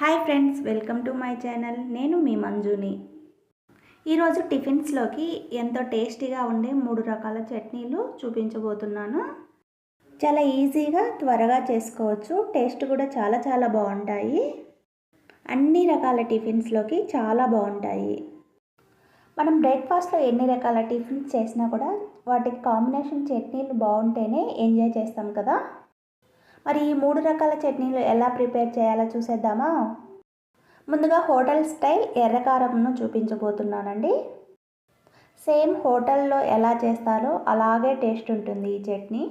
Hi friends welcome to my channel. నేను మీ మంజుని. ఈరోజు టిఫిన్స్లోకి ఎంతో టేస్టీగా ఉండే మూడు రకాల చట్నీలు చూపించబోతున్నాను. చాలా ఈజీగా త్వరగా చేసుకోవచ్చు. టేస్ట్ కూడా చాలా చాలా బాగుంటాయి. అన్ని రకాల టిఫిన్స్లోకి చాలా బాగుంటాయి. మనం బ్రేక్ఫాస్ట్లో ఎన్ని రకాల టిఫిన్స్ చేసినా కూడా వాటికి కాంబినేషన్ చట్నీలు బాగుంటేనే ఎంజాయ్ చేస్తాం కదా. మరి ఈ మూడు రకాల చట్నీలు ఎలా ప్రిపేర్ చేయాలో చూసేద్దామా? ముందుగా హోటల్ స్టైల్ ఎర్రకారంను చూపించబోతున్నానండి. సేమ్ హోటల్లో ఎలా చేస్తారో అలాగే టేస్ట్ ఉంటుంది ఈ చట్నీ.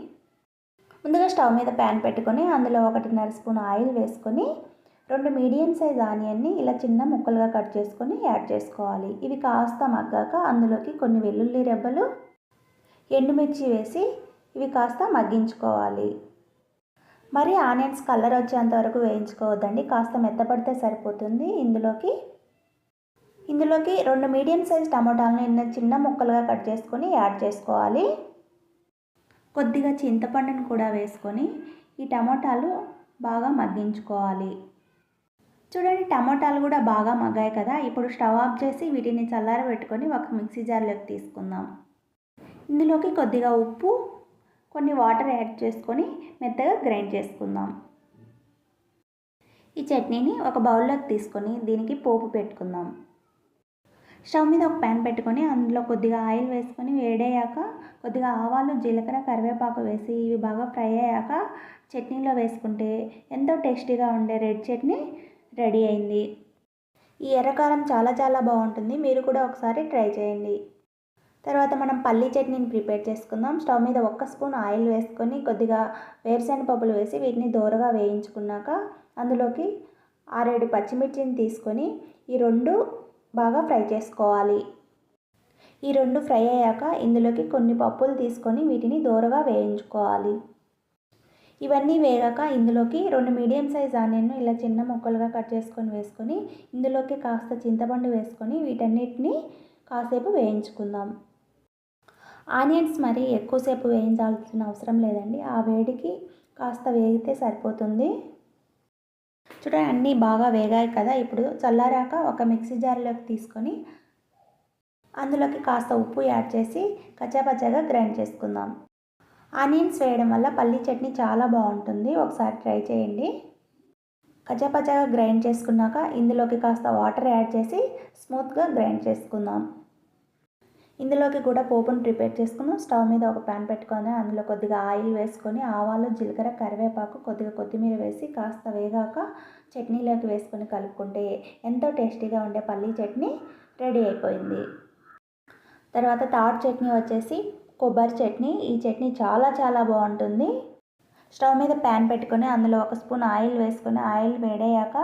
ముందుగా స్టవ్ మీద ప్యాన్ పెట్టుకొని అందులో ఒకటిన్నర స్పూన్ ఆయిల్ వేసుకొని రెండు మీడియం సైజ్ ఆనియన్ని ఇలా చిన్న ముక్కలుగా కట్ చేసుకొని యాడ్ చేసుకోవాలి. ఇవి కాస్త మగ్గాక అందులోకి కొన్ని వెల్లుల్లి రెబ్బలు ఎండుమిర్చి వేసి ఇవి కాస్త మగ్గించుకోవాలి. మరి ఆనియన్స్ కలర్ వచ్చేంత వరకు వేయించుకోవద్దండి. కాస్త మెత్తపడితే సరిపోతుంది ఇందులోకి. ఇందులోకి రెండు మీడియం సైజ్ టమాటాలను ఇన్న చిన్న ముక్కలుగా కట్ చేసుకొని యాడ్ చేసుకోవాలి. కొద్దిగా చింతపండును కూడా వేసుకొని ఈ టమాటాలు బాగా మగ్గించుకోవాలి. చూడండి టమాటాలు కూడా బాగా మగ్గాయి కదా. ఇప్పుడు స్టవ్ ఆఫ్ చేసి వీటిని చల్లారబెట్టుకొని ఒక మిక్సీ జార్లోకి తీసుకుందాం. ఇందులోకి కొద్దిగా ఉప్పు కొన్ని వాటర్ యాడ్ చేసుకొని మెత్తగా గ్రైండ్ చేసుకుందాం. ఈ చట్నీని ఒక బౌల్లోకి తీసుకొని దీనికి పోపు పెట్టుకుందాం. స్టవ్ మీద ఒక ప్యాన్ పెట్టుకొని అందులో కొద్దిగా ఆయిల్ వేసుకొని వేడయ్యాక కొద్దిగా ఆవాలు జీలకర్ర కరివేపాకు వేసి ఇవి బాగా ఫ్రై అయ్యాక చట్నీలో వేసుకుంటే ఎంతో టేస్టీగా ఉండే రెడ్ చట్నీ రెడీ అయింది. ఈ ఎర్రకారం చాలా చాలా బాగుంటుంది. మీరు కూడా ఒకసారి ట్రై చేయండి. తర్వాత మనం పల్లీ చట్నీని ప్రిపేర్ చేసుకుందాం. స్టవ్ మీద ఒక్క స్పూన్ ఆయిల్ వేసుకొని కొద్దిగా వేరుశెనగ పప్పులు వేసి వీటిని దూరగా వేయించుకున్నాక అందులోకి ఆరేడు పచ్చిమిర్చిని తీసుకొని ఈ రెండు బాగా ఫ్రై చేసుకోవాలి. ఈ రెండు ఫ్రై అయ్యాక ఇందులోకి కొన్ని పప్పులు తీసుకొని వీటిని దూరగా వేయించుకోవాలి. ఇవన్నీ వేగాక ఇందులోకి రెండు మీడియం సైజ్ ఆనియన్ను ఇలా చిన్న ముక్కలుగా కట్ చేసుకొని వేసుకొని ఇందులోకి కాస్త చింతపండు వేసుకొని వీటన్నిటిని కాసేపు వేయించుకుందాం. ఆనియన్స్ మరి ఎక్కువసేపు వేయించాల్సిన అవసరం లేదండి. ఆ వేడికి కాస్త వేగితే సరిపోతుంది. చూడండి అన్నీ బాగా వేగాయి కదా. ఇప్పుడు చల్లారాక ఒక మిక్సీ జార్లోకి తీసుకొని అందులోకి కాస్త ఉప్పు యాడ్ చేసి కచ్చాపచ్చాగా గ్రైండ్ చేసుకుందాం. ఆనియన్స్ వేయడం వల్ల పల్లీ చట్నీ చాలా బాగుంటుంది. ఒకసారి ట్రై చేయండి. కచ్చాపచ్చాగా గ్రైండ్ చేసుకున్నాక ఇందులోకి కాస్త వాటర్ యాడ్ చేసి స్మూత్గా గ్రైండ్ చేసుకుందాం. ఇందులోకి కూడా పోపును ప్రిపేర్ చేసుకుందాం స్టవ్ మీద ఒక ప్యాన్ పెట్టుకొని అందులో కొద్దిగా ఆయిల్ వేసుకొని ఆవాలు జీలకర్ర కరివేపాకు కొద్దిగా కొత్తిమీర వేసి కాస్త వేగాక చట్నీలోకి వేసుకొని కలుపుకుంటే ఎంతో టేస్టీగా ఉండే పల్లీ చట్నీ రెడీ అయిపోయింది. తర్వాత థర్డ్ చట్నీ వచ్చేసి కొబ్బరి చట్నీ. ఈ చట్నీ చాలా చాలా బాగుంటుంది. స్టవ్ మీద ప్యాన్ పెట్టుకొని అందులో ఒక స్పూన్ ఆయిల్ వేసుకొని ఆయిల్ వేడయ్యాక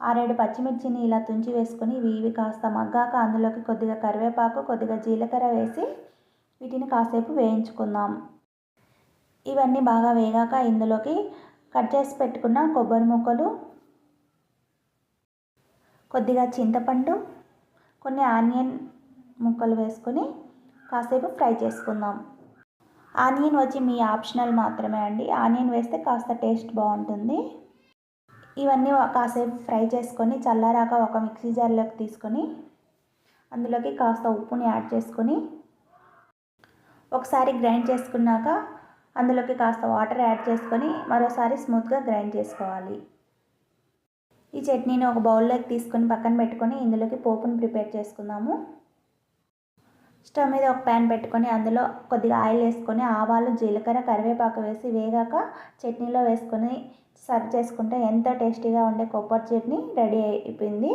ఆరేడు పచ్చిమిర్చిని ఇలా తుంచి వేసుకొని ఇవి కాస్త మగ్గాక అందులోకి కొద్దిగా కరివేపాకు కొద్దిగా జీలకర్ర వేసి వీటిని కాసేపు వేయించుకుందాం. ఇవన్నీ బాగా వేగాక ఇందులోకి కట్ చేసి పెట్టుకున్న కొబ్బరి ముక్కలు కొద్దిగా చింతపండు కొన్ని ఆనియన్ ముక్కలు వేసుకొని కాసేపు ఫ్రై చేసుకుందాం. ఆనియన్ వచ్చి మీ ఆప్షనల్ మాత్రమే అండి. ఆనియన్ వేస్తే కాస్త టేస్ట్ బాగుంటుంది. ఇవన్నీ కాసేపు ఫ్రై చేసుకొని చల్లారాక ఒక మిక్సీ జార్లోకి తీసుకొని అందులోకి కాస్త ఉప్పుని యాడ్ చేసుకొని ఒకసారి గ్రైండ్ చేసుకున్నాక అందులోకి కాస్త వాటర్ యాడ్ చేసుకొని మరోసారి స్మూత్గా గ్రైండ్ చేసుకోవాలి. ఈ చట్నీని ఒక బౌల్లోకి తీసుకొని పక్కన పెట్టుకొని ఇందులోకి పోపును ప్రిపేర్ చేసుకుందాము. స్టవ్ మీద ఒక ప్యాన్ పెట్టుకొని అందులో కొద్దిగా ఆయిల్ వేసుకొని ఆవాలు జీలకర్ర కరివేపాకు వేసి వేగాక చట్నీలో వేసుకొని సర్వ్ చేసుకుంటే ఎంతో టేస్టీగా ఉండే కొబ్బరి చట్నీ రెడీ అయిపోయింది.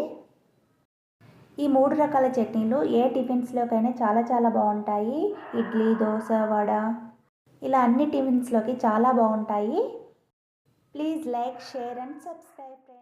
ఈ మూడు రకాల చట్నీలు ఏ టిఫిన్స్లోకైనా చాలా చాలా బాగుంటాయి. ఇడ్లీ దోశ వడ ఇలా అన్ని టిఫిన్స్లోకి చాలా బాగుంటాయి. Please like share and subscribe.